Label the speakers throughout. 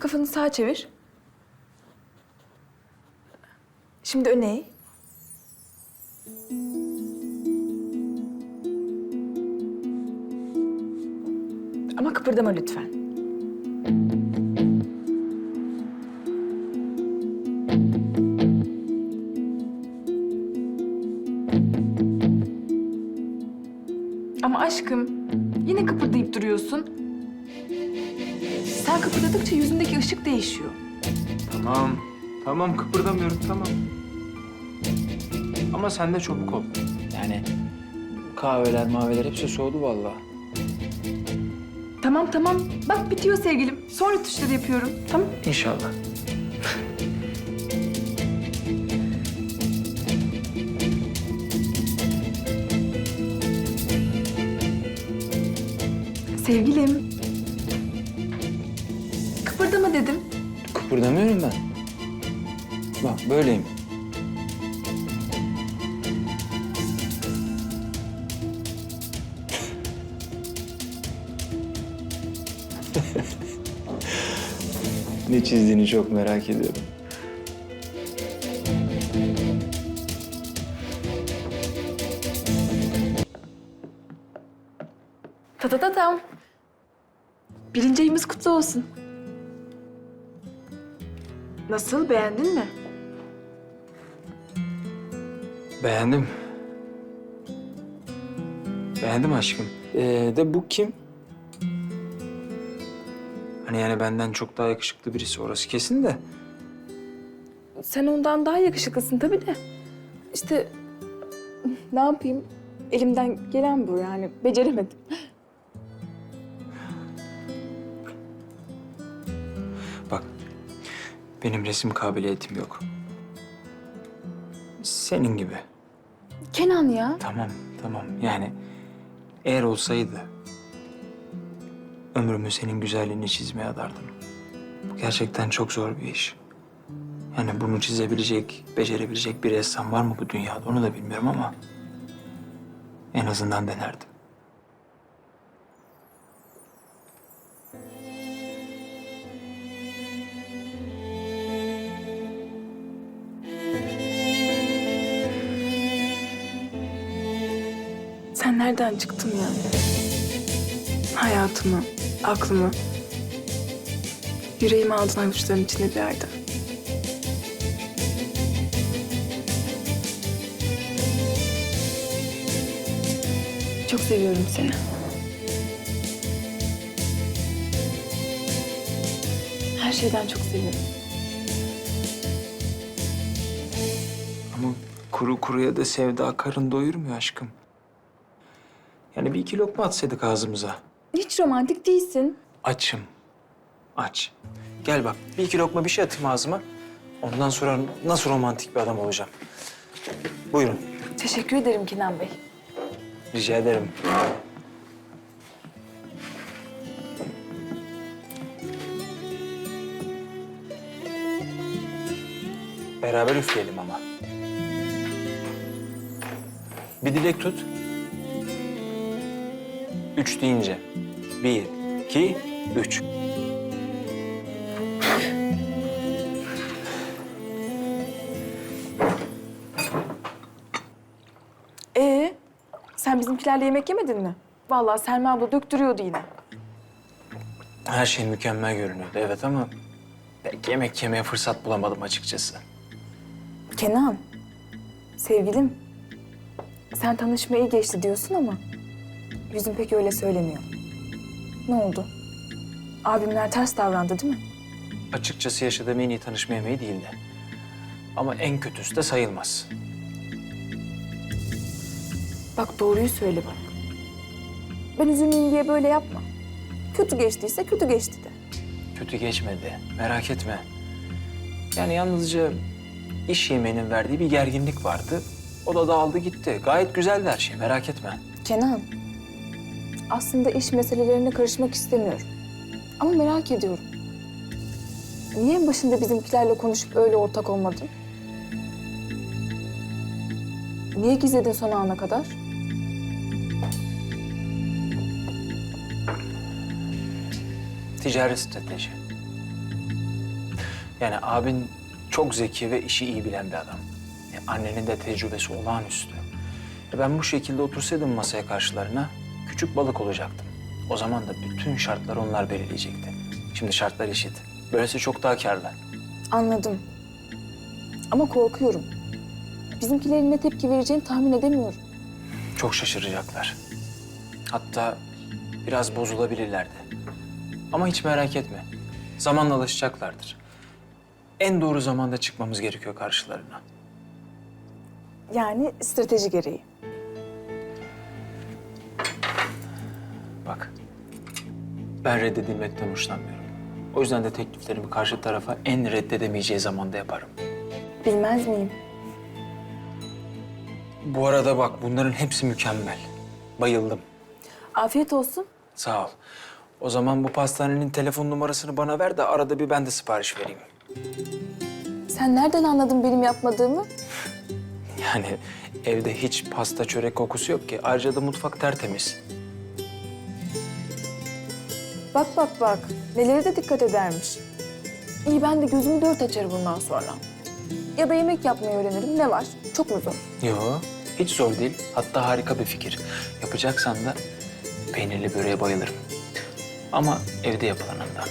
Speaker 1: Kafanı sağa çevir. Şimdi öne eğ. Ama kıpırdama lütfen. Ama aşkım, yine kıpırdayıp duruyorsun. Sen kıpırdadıkça yüzündeki ışık değişiyor.
Speaker 2: Tamam. Tamam kıpırdamıyorum tamam. Ama sen de çabuk ol. Yani kahveler maveler hepsi soğudu vallahi.
Speaker 1: Tamam tamam. Bak bitiyor sevgilim. Sonra tuşları yapıyorum. Tamam.
Speaker 2: İnşallah.
Speaker 1: Sevgilim. Kıpırdama dedim.
Speaker 2: Kıpırdamıyorum ben. Bak böyleyim. ne çizdiğini çok merak ediyorum.
Speaker 1: Ta ta ta tam. Birinci ayımız kutlu olsun. Nasıl beğendin mi?
Speaker 2: Beğendim. Beğendim aşkım. Ee, de bu kim? Hani yani benden çok daha yakışıklı birisi orası kesin de.
Speaker 1: Sen ondan daha yakışıklısın tabii de. İşte ne yapayım? Elimden gelen bu yani. Beceremedim.
Speaker 2: Benim resim kabiliyetim yok. Senin gibi.
Speaker 1: Kenan ya.
Speaker 2: Tamam, tamam. Yani eğer olsaydı ömrümü senin güzelliğini çizmeye adardım. Bu gerçekten çok zor bir iş. Yani bunu çizebilecek, becerebilecek bir ressam var mı bu dünyada onu da bilmiyorum ama en azından denerdim.
Speaker 1: Nereden çıktın ya? Hayatımı, aklımı, yüreğimi aldın avuçların içinde bir ayda. Çok seviyorum seni. Her şeyden çok seviyorum.
Speaker 2: Ama kuru kuruya da sevda karın doyurmuyor aşkım. Yani bir iki lokma atsaydık ağzımıza.
Speaker 1: Hiç romantik değilsin.
Speaker 2: Açım. Aç. Gel bak bir iki lokma bir şey atayım ağzıma. Ondan sonra nasıl romantik bir adam olacağım. Buyurun.
Speaker 1: Teşekkür ederim Kenan Bey.
Speaker 2: Rica ederim. Beraber üfleyelim ama. Bir dilek tut. Üç deyince. Bir, iki, üç.
Speaker 1: Ee, sen bizimkilerle yemek yemedin mi? Vallahi Selma abla döktürüyordu yine.
Speaker 2: Her şey mükemmel görünüyordu evet ama... Pek yemek yemeye fırsat bulamadım açıkçası.
Speaker 1: Kenan, sevgilim. Sen tanışma iyi geçti diyorsun ama yüzün pek öyle söylemiyor. Ne oldu? Abimler ters davrandı değil mi?
Speaker 2: Açıkçası yaşadığım en iyi tanışma yemeği değildi. Ama en kötüsü de sayılmaz.
Speaker 1: Bak doğruyu söyle bana. Ben üzülmeyeyim diye böyle yapma. Kötü geçtiyse kötü geçti de.
Speaker 2: Kötü geçmedi, merak etme. Yani yalnızca iş yemeğinin verdiği bir gerginlik vardı. O da dağıldı gitti. Gayet güzeldi her şey, merak etme.
Speaker 1: Kenan, aslında iş meselelerine karışmak istemiyorum. Ama merak ediyorum. Niye en başında bizimkilerle konuşup öyle ortak olmadın? Niye gizledin son ana kadar?
Speaker 2: Ticari strateji. Yani abin çok zeki ve işi iyi bilen bir adam. Yani annenin de tecrübesi olağanüstü. E ben bu şekilde otursaydım masaya karşılarına küçük balık olacaktım. O zaman da bütün şartları onlar belirleyecekti. Şimdi şartlar eşit. Böylesi çok daha karlı.
Speaker 1: Anladım. Ama korkuyorum. Bizimkilerin ne tepki vereceğini tahmin edemiyorum.
Speaker 2: Çok şaşıracaklar. Hatta biraz bozulabilirler de. Ama hiç merak etme. Zamanla alışacaklardır. En doğru zamanda çıkmamız gerekiyor karşılarına.
Speaker 1: Yani strateji gereği.
Speaker 2: Ben reddedilmekten hoşlanmıyorum. O yüzden de tekliflerimi karşı tarafa en reddedemeyeceği zamanda yaparım.
Speaker 1: Bilmez miyim?
Speaker 2: Bu arada bak bunların hepsi mükemmel. Bayıldım.
Speaker 1: Afiyet olsun.
Speaker 2: Sağ ol. O zaman bu pastanenin telefon numarasını bana ver de arada bir ben de sipariş vereyim.
Speaker 1: Sen nereden anladın benim yapmadığımı?
Speaker 2: Yani evde hiç pasta çörek kokusu yok ki. Ayrıca da mutfak tertemiz.
Speaker 1: Bak bak bak. Nelere de dikkat edermiş. İyi ben de gözümü dört açarım bundan sonra. Ya da yemek yapmayı öğrenirim. Ne var? Çok mu zor?
Speaker 2: Yo, hiç zor değil. Hatta harika bir fikir. Yapacaksan da peynirli böreğe bayılırım. Ama evde yapılanından.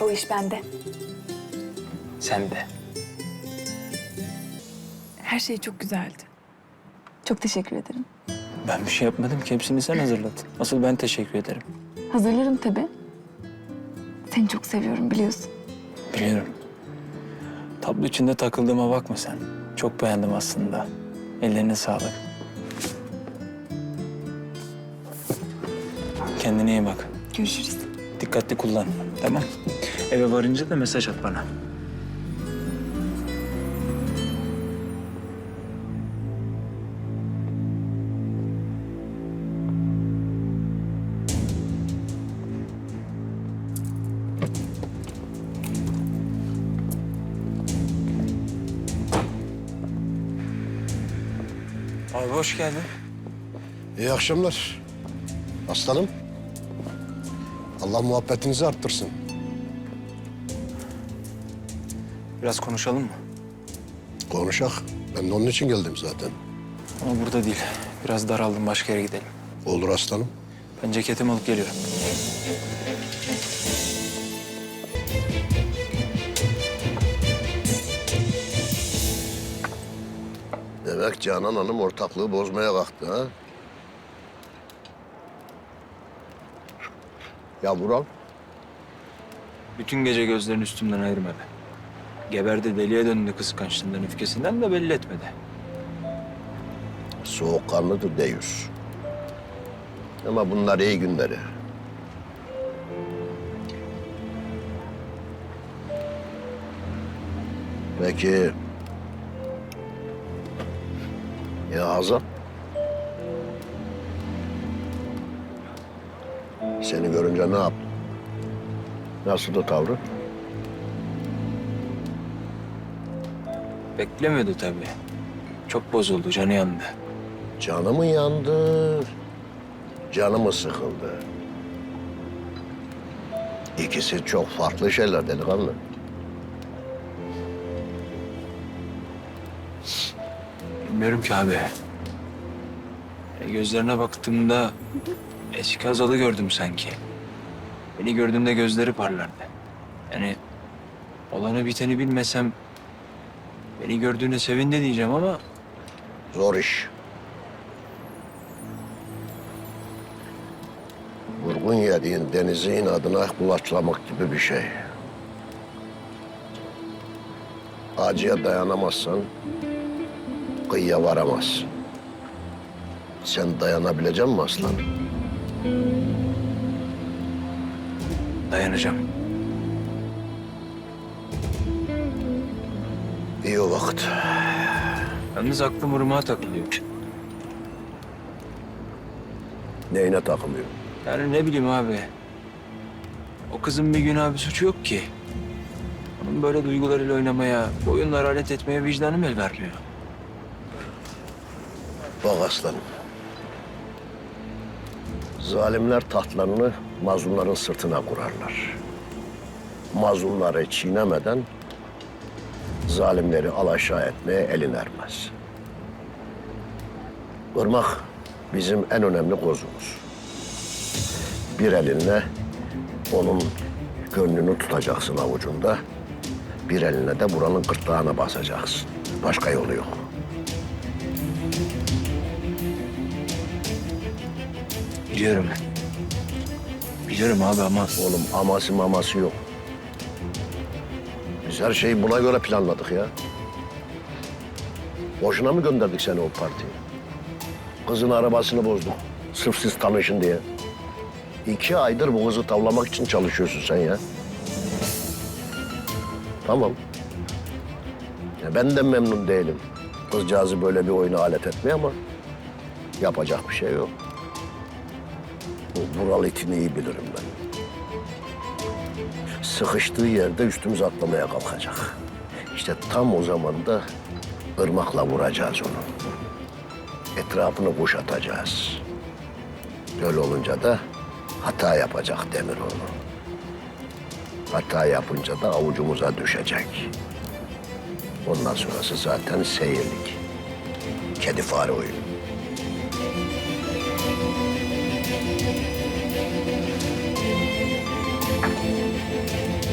Speaker 1: O iş bende.
Speaker 2: Sen de.
Speaker 1: Her şey çok güzeldi. Çok teşekkür ederim.
Speaker 2: Ben bir şey yapmadım ki. Hepsini sen hazırladın. Asıl ben teşekkür ederim.
Speaker 1: Hazırlarım tabii. Seni çok seviyorum biliyorsun.
Speaker 2: Biliyorum. Tablo içinde takıldığıma bakma sen. Çok beğendim aslında. Ellerine sağlık. Kendine iyi bak.
Speaker 1: Görüşürüz.
Speaker 2: Dikkatli kullan. Tamam. Eve varınca da mesaj at bana. Abi hoş geldin.
Speaker 3: İyi akşamlar. Aslanım. Allah muhabbetinizi arttırsın.
Speaker 2: Biraz konuşalım mı?
Speaker 3: Konuşak. Ben de onun için geldim zaten.
Speaker 2: Ama burada değil. Biraz daraldım. Başka yere gidelim.
Speaker 3: Olur aslanım.
Speaker 2: Ben ceketimi alıp geliyorum.
Speaker 3: Demek Canan Hanım ortaklığı bozmaya kalktı ha? Ya Vural,
Speaker 2: Bütün gece gözlerini üstümden ayırmadı. Geberdi deliye döndü kıskançlığından, öfkesinden de belli etmedi.
Speaker 3: soğukkanlıdır Deyus. Ama bunlar iyi günleri. Peki... Ya Hazan? Seni görünce ne yaptı? Nasıl da tavrı?
Speaker 2: Beklemiyordu tabii. Çok bozuldu, canı yandı.
Speaker 3: Canı mı yandı? Canı mı sıkıldı? İkisi çok farklı şeyler delikanlı.
Speaker 2: Bilmiyorum ki abi. E, gözlerine baktığımda eski Hazal'ı gördüm sanki. Beni gördüğümde gözleri parlardı. Yani olanı biteni bilmesem beni gördüğüne sevindi diyeceğim ama
Speaker 3: Zor iş. Vurgun yediğin denizi inadına kulaçlamak gibi bir şey. Acıya dayanamazsan kıyıya varamazsın. Sen dayanabilecek misin aslan?
Speaker 2: dayanacağım.
Speaker 3: İyi o vakit.
Speaker 2: Yalnız aklım ırmağa takılıyor.
Speaker 3: Neyine takılıyor?
Speaker 2: Yani ne bileyim abi. O kızın bir günah bir suçu yok ki. Onun böyle duygularıyla oynamaya, bu oyunlara alet etmeye vicdanım el vermiyor.
Speaker 3: Bak aslanım. Zalimler tahtlarını mazlumların sırtına kurarlar. Mazlumları çiğnemeden zalimleri alaşağı etmeye elin ermez. Irmak bizim en önemli kozumuz. Bir elinle onun gönlünü tutacaksın avucunda. Bir eline de buranın gırtlağına basacaksın. Başka yolu yok.
Speaker 2: Biliyorum. Biliyorum abi ama
Speaker 3: Oğlum aması maması yok. Biz her şeyi buna göre planladık ya. Boşuna mı gönderdik seni o partiye? Kızın arabasını bozduk. Sırf siz tanışın diye. İki aydır bu kızı tavlamak için çalışıyorsun sen ya. Tamam. Ya ben de memnun değilim. Kızcağızı böyle bir oyuna alet etmeye ama yapacak bir şey yok. Vural itini iyi bilirim ben. Sıkıştığı yerde üstümüze atlamaya kalkacak. İşte tam o zaman da ırmakla vuracağız onu. Etrafını kuşatacağız. Öyle olunca da hata yapacak demir onu. Hata yapınca da avucumuza düşecek. Ondan sonrası zaten seyirlik. Kedi fare oyunu. Thank you.